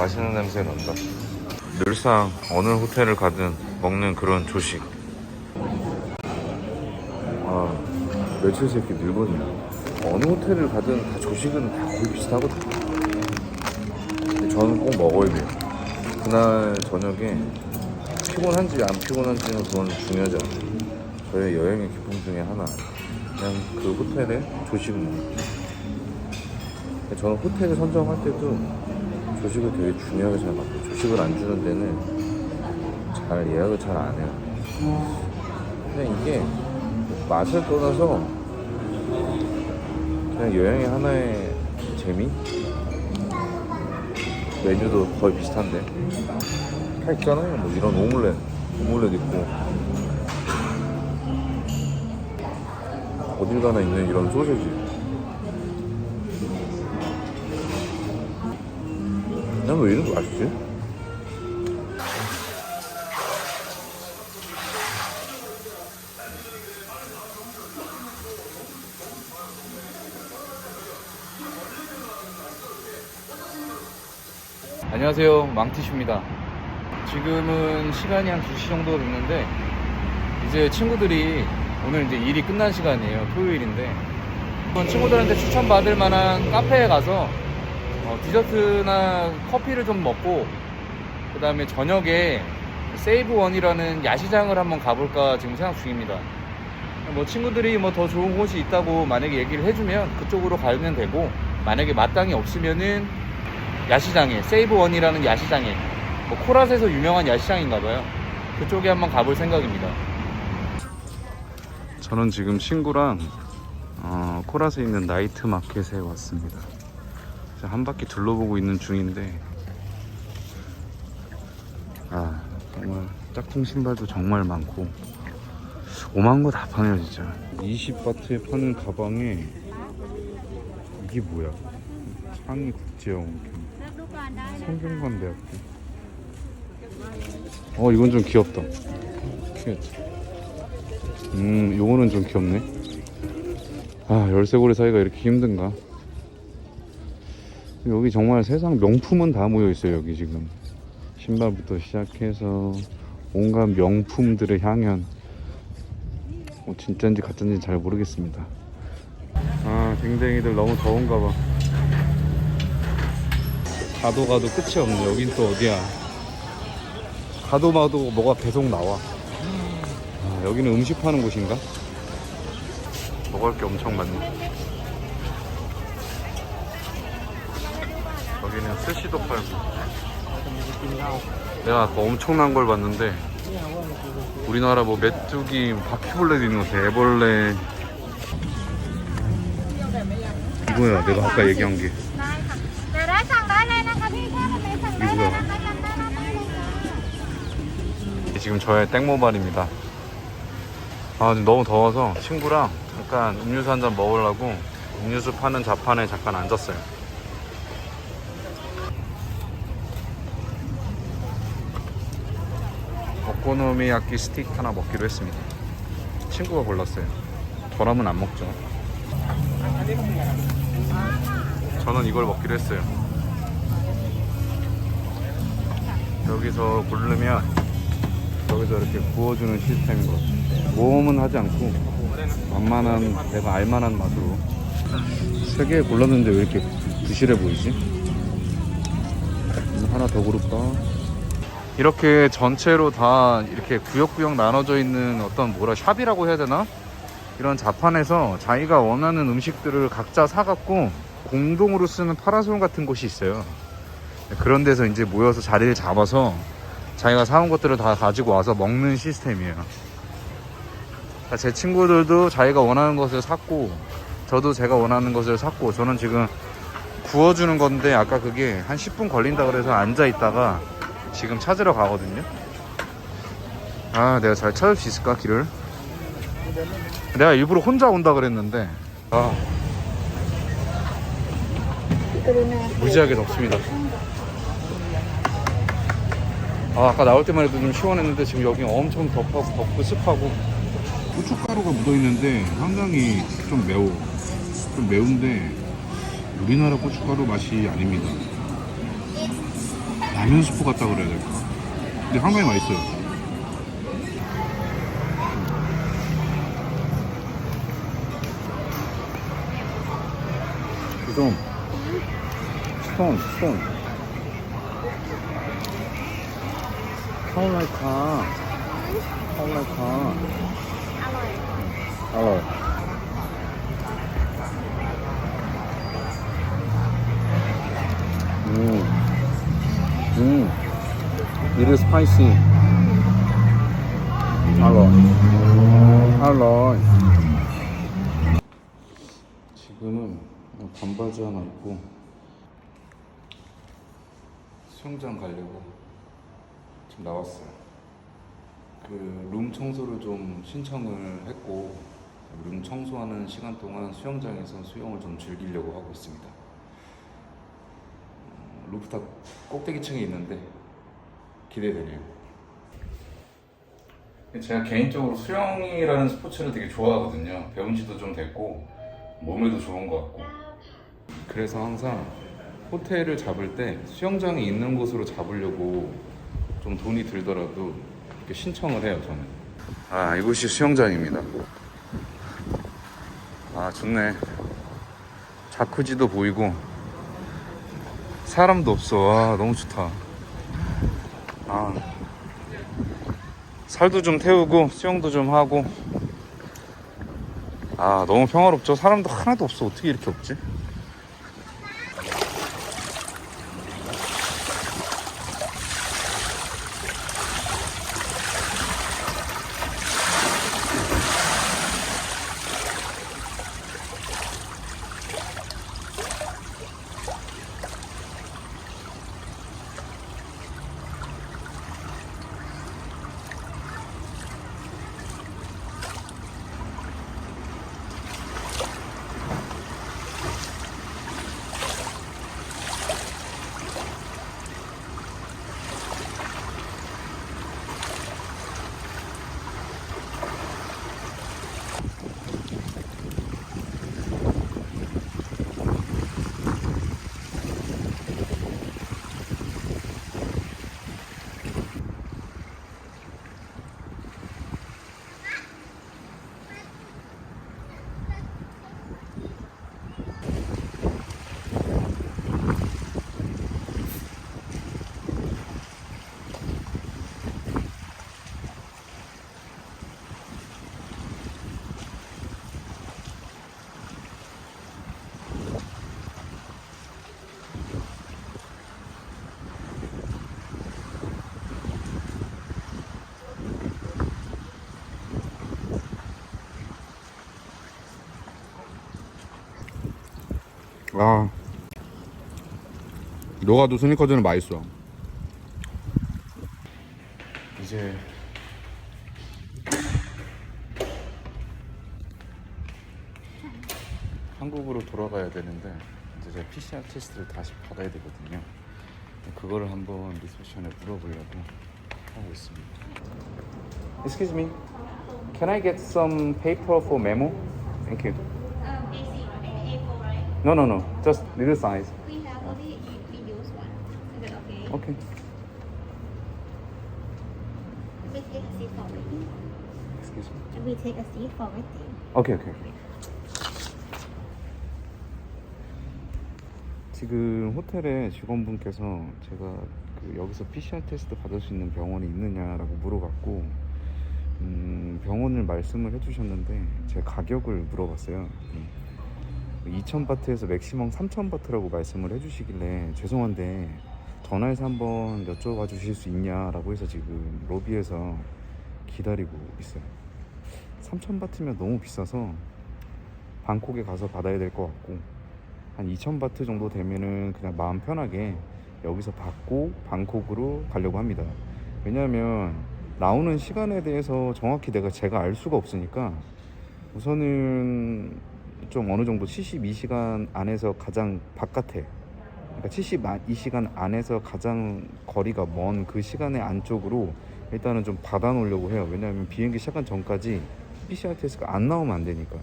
맛있는 냄새 난다. 늘상 어느 호텔을 가든 먹는 그런 조식. 아, 며칠 새끼 늙었냐. 어느 호텔을 가든 다 조식은 다 거의 비슷하거든. 근데 저는 꼭 먹어야 돼요. 그날 저녁에 피곤한지 안 피곤한지는 그건 중요하지 않아요. 저의 여행의 기쁨 중에 하나. 그냥 그 호텔에 조식을 먹는 거. 저는 호텔을 선정할 때도 조식을 되게 중요하게 생각해요. 조식을 안 주는 데는 잘 예약을 잘 안 해요. 그냥 이게 맛을 떠나서 그냥 여행의 하나의 재미? 메뉴도 거의 비슷한데. 다 있잖아요. 뭐 이런 오믈렛, 오믈렛 있고. 어딜 가나 있는 이런 소세지. 난왜거 맛있지? 안녕하세요 망티슈입니다 지금은 시간이 한 2시 정도 됐는데 이제 친구들이 오늘 이제 일이 끝난 시간이에요 토요일인데 친구들한테 추천받을 만한 카페에 가서 어, 디저트나 커피를 좀 먹고 그 다음에 저녁에 세이브원이라는 야시장을 한번 가볼까 지금 생각 중입니다. 뭐 친구들이 뭐 더 좋은 곳이 있다고 만약에 얘기를 해주면 그쪽으로 가면 되고 만약에 마땅히 없으면은 야시장에 세이브원이라는 야시장에 뭐 코랏에서 유명한 야시장인가봐요. 그쪽에 한번 가볼 생각입니다. 저는 지금 친구랑 어, 코라스에 있는 나이트 마켓에 왔습니다. 한 바퀴 둘러보고 있는 중인데. 아 정말 짝퉁 신발도 정말 많고. 오만 거 다 파네요 진짜. 20바트에 파는 가방에 이게 뭐야? 창의 국제영어 성균관대학교. 어 이건 좀 귀엽다. 음, 요거는 좀 귀엽네. 아, 열쇠고리 사이가 이렇게 힘든가? 여기 정말 세상 명품은 다 모여 있어요, 여기 지금. 신발부터 시작해서 온갖 명품들의 향연. 뭐 진짜인지 가짜인지 잘 모르겠습니다. 아, 댕댕이들 너무 더운가 봐. 가도 가도 끝이 없네. 여긴 또 어디야? 가도 마도 뭐가 계속 나와. 아, 여기는 음식 파는 곳인가? 먹을 게 엄청 많네. 여기는 스시도 팔고. 내가 아까 엄청난 걸 봤는데 우리나라 뭐 메뚜기 바퀴벌레도 있는 것 같아 애벌레. 이거야 내가 아까 얘기한 게. 이거야. 지금 저의 땡모발입니다. 아 지금 너무 더워서 친구랑 잠깐 음료수 한 잔 먹으려고 음료수 파는 자판에 잠깐 앉았어요. 오코노미야끼 스틱 하나 먹기로 했습니다. 친구가 골랐어요. 저라면 안 먹죠. 저는 이걸 먹기로 했어요. 여기서 고르면 여기서 이렇게 구워주는 시스템인 것 같아요. 모험은 하지 않고 만만한 내가 알만한 맛으로 세 개 골랐는데 왜 이렇게 부실해 보이지? 음, 하나 더 고를까? 이렇게 전체로 다 이렇게 구역구역 나눠져 있는 어떤 뭐라 샵이라고 해야 되나? 이런 자판에서 자기가 원하는 음식들을 각자 사갖고 공동으로 쓰는 파라솔 같은 곳이 있어요. 그런 데서 이제 모여서 자리를 잡아서 자기가 사온 것들을 다 가지고 와서 먹는 시스템이에요. 제 친구들도 자기가 원하는 것을 샀고 저도 제가 원하는 것을 샀고 저는 지금 구워주는 건데 아까 그게 한 10분 걸린다 그래서 앉아 있다가 지금 찾으러 가거든요. 아 내가 잘 찾을 수 있을까 길을? 내가 일부러 혼자 온다 그랬는데 아 무지하게 덥습니다. 아 아까 나올 때만 해도 좀 시원했는데 지금 여기 엄청 덥고 덥고 습하고 고춧가루가 묻어 있는데 상당히 좀 매워 좀 매운데 우리나라 고춧가루 맛이 아닙니다 라면 스프 같다 그래야 될까? 근데 상당히 맛있어요. 스톤, 스톤, 스톤. How like car? How like car? Alloy. Alloy. 음. 음. 이르 스파이시. 알로이. 알로이. 지금은 반바지 하나 입고 수영장 가려고 지금 나왔어요. 그 룸 청소를 좀 신청을 했고 룸 청소하는 시간 동안 수영장에서 수영을 좀 즐기려고 하고 있습니다. 어, 루프탑 꼭대기층에 있는데 기대되네요. 제가 개인적으로 수영이라는 스포츠를 되게 좋아하거든요. 배운 지도 좀 됐고 몸에도 좋은 것 같고. 그래서 항상 호텔을 잡을 때 수영장이 있는 곳으로 잡으려고 좀 돈이 들더라도 이렇게 신청을 해요 저는. 아 이곳이 수영장입니다. 아 좋네. 자쿠지도 보이고 사람도 없어. 와 너무 좋다. 아 살도 좀 태우고 수영도 좀 하고. 아 너무 평화롭죠? 사람도 하나도 없어. 어떻게 이렇게 없지 아. 녹아도 스니커즈는 맛있어. 이제 한국으로 돌아가야 되는데 이제 제가 PCR 테스트를 다시 받아야 되거든요. 그거를 한번 리셉션에 물어보려고 하고 있습니다. Excuse me. Can I get some paper for memo? Thank you No no no Just little size We have only we use one. Is it okay? Okay We take a seat for waiting. Excuse me We take a seat for waiting. 오케이 오케이 지금 호텔에 직원분께서 제가 그 여기서 PCR 테스트 받을 수 있는 병원이 있느냐라고 물어봤고 음, 병원을 말씀을 해주셨는데 제 가격을 물어봤어요 2,000바트에서 맥시멈 3,000바트라고 말씀을 해주시길래 죄송한데 전화해서 한번 여쭤봐 주실 수 있냐라고 해서 지금 로비에서 기다리고 있어요 3,000바트면 너무 비싸서 방콕에 가서 받아야 될 것 같고 한 2,000바트 정도 되면은 그냥 마음 편하게 여기서 받고 방콕으로 가려고 합니다. 왜냐하면 나오는 시간에 대해서 정확히 내가 제가 알 수가 없으니까 우선은 좀 어느 정도 72시간 안에서 가장 바깥에 그러니까 72시간 안에서 가장 거리가 먼 그 시간의 안쪽으로 일단은 좀 받아 놓으려고 해요. 왜냐하면 비행기 시작한 전까지 PCR 테스트가 안 나오면 안 되니까.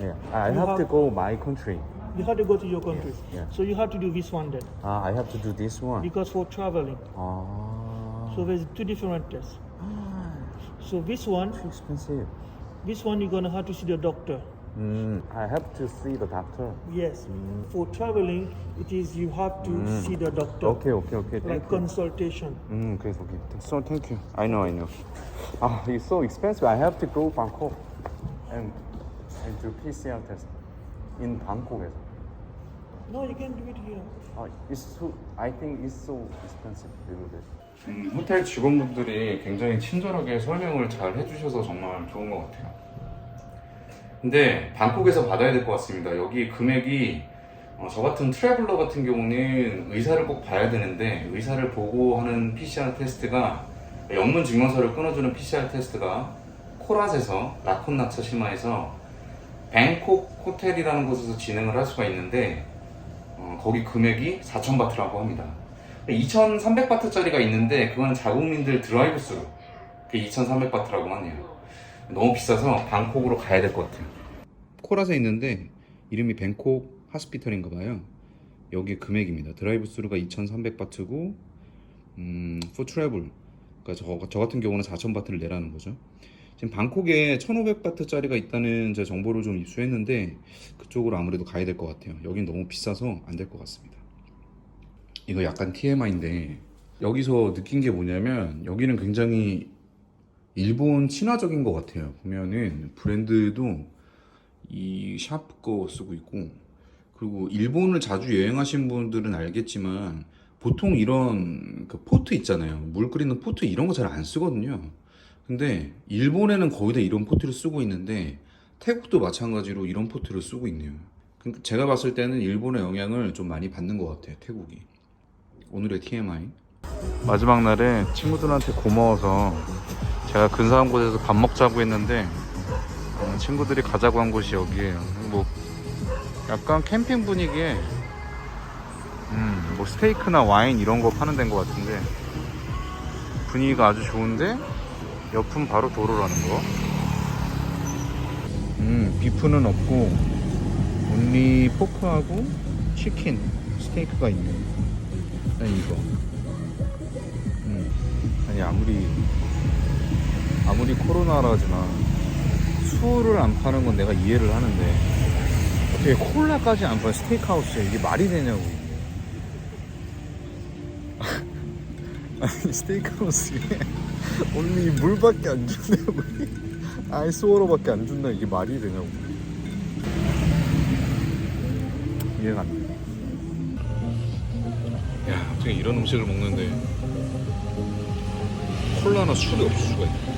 Yeah, I You have to have- go my country. You have to go to your country. yeah. So you have to do this one then. Ah, I have to do this one. Because for traveling. Ah, So there's two different tests. So this one, too expensive. this one you're gonna have to see the doctor. Mm, I have to see the doctor. Yes. For traveling, it is you have to see the doctor. Okay, okay, okay. Like Thank you. consultation. 음, 그래서 okay. So thank you. I know, I know. Ah, it's so expensive. I have to go Bangkok and and do PCR test in Bangkok에서. No, you can do it here. 아, it's so. I think it's so expensive. little bit. 음, 호텔 직원분들이 굉장히 친절하게 설명을 잘 해주셔서 정말 좋은 것 같아요. 근데 방콕에서 받아야 될 것 같습니다. 여기 금액이 어, 저 같은 트래블러 같은 경우는 의사를 꼭 봐야 되는데 의사를 보고 하는 PCR 테스트가 영문 증명서를 끊어주는 PCR 테스트가 코랏에서 라콘나차 시마에서 뱅콕 호텔이라는 곳에서 진행을 할 수가 있는데 어, 거기 금액이 4,000바트라고 합니다. 2,300바트짜리가 있는데 그건 자국민들 드라이브 스루 그게 2,300바트라고 하네요. 너무 비싸서 방콕으로 가야 될 것 같아요. 코라에 있는데 이름이 뱅콕 하스피털인가 봐요. 여기 금액입니다. 드라이브 스루가 2,300바트고 음, for travel 그러니까 저, 저 같은 경우는 4,000바트를 내라는 거죠. 지금 방콕에 1,500바트짜리가 있다는 제 정보를 좀 입수했는데 그쪽으로 아무래도 가야 될 것 같아요. 여긴 너무 비싸서 안 될 것 같습니다. 이거 약간 TMI인데 여기서 느낀 게 뭐냐면 여기는 굉장히 일본 친화적인 것 같아요. 보면은 브랜드도 이 샤프 거 쓰고 있고 그리고 일본을 자주 여행하신 분들은 알겠지만 보통 이런 그 포트 있잖아요. 물 끓이는 포트 이런 거 잘 안 쓰거든요. 근데 일본에는 거의 다 이런 포트를 쓰고 있는데 태국도 마찬가지로 이런 포트를 쓰고 있네요. 그러니까 제가 봤을 때는 일본의 영향을 좀 많이 받는 것 같아요. 태국이. 오늘의 TMI. 마지막 날에 친구들한테 고마워서 제가 근사한 곳에서 밥 먹자고 했는데 어, 친구들이 가자고 한 곳이 여기예요. 뭐 약간 캠핑 분위기에 음, 뭐 스테이크나 와인 이런 거 파는 데인 것 같은데 분위기가 아주 좋은데 옆은 바로 도로라는 거. 음, 비프는 없고 온리 포크하고 치킨, 스테이크가 있네. 아니 이거. 음, 아니 아무리 아무리 코로나라지만 술을 안 파는 건 내가 이해를 하는데 어떻게 콜라까지 안 파는 스테이크하우스에 이게 말이 되냐고. 아니 스테이크하우스에 언니 물밖에 안 준다고 아이스워러밖에 안 준다 이게 말이 되냐고 이해가 안 돼. 야 어떻게 이런 음식을 먹는데 콜라나 술이 없을 수가 있나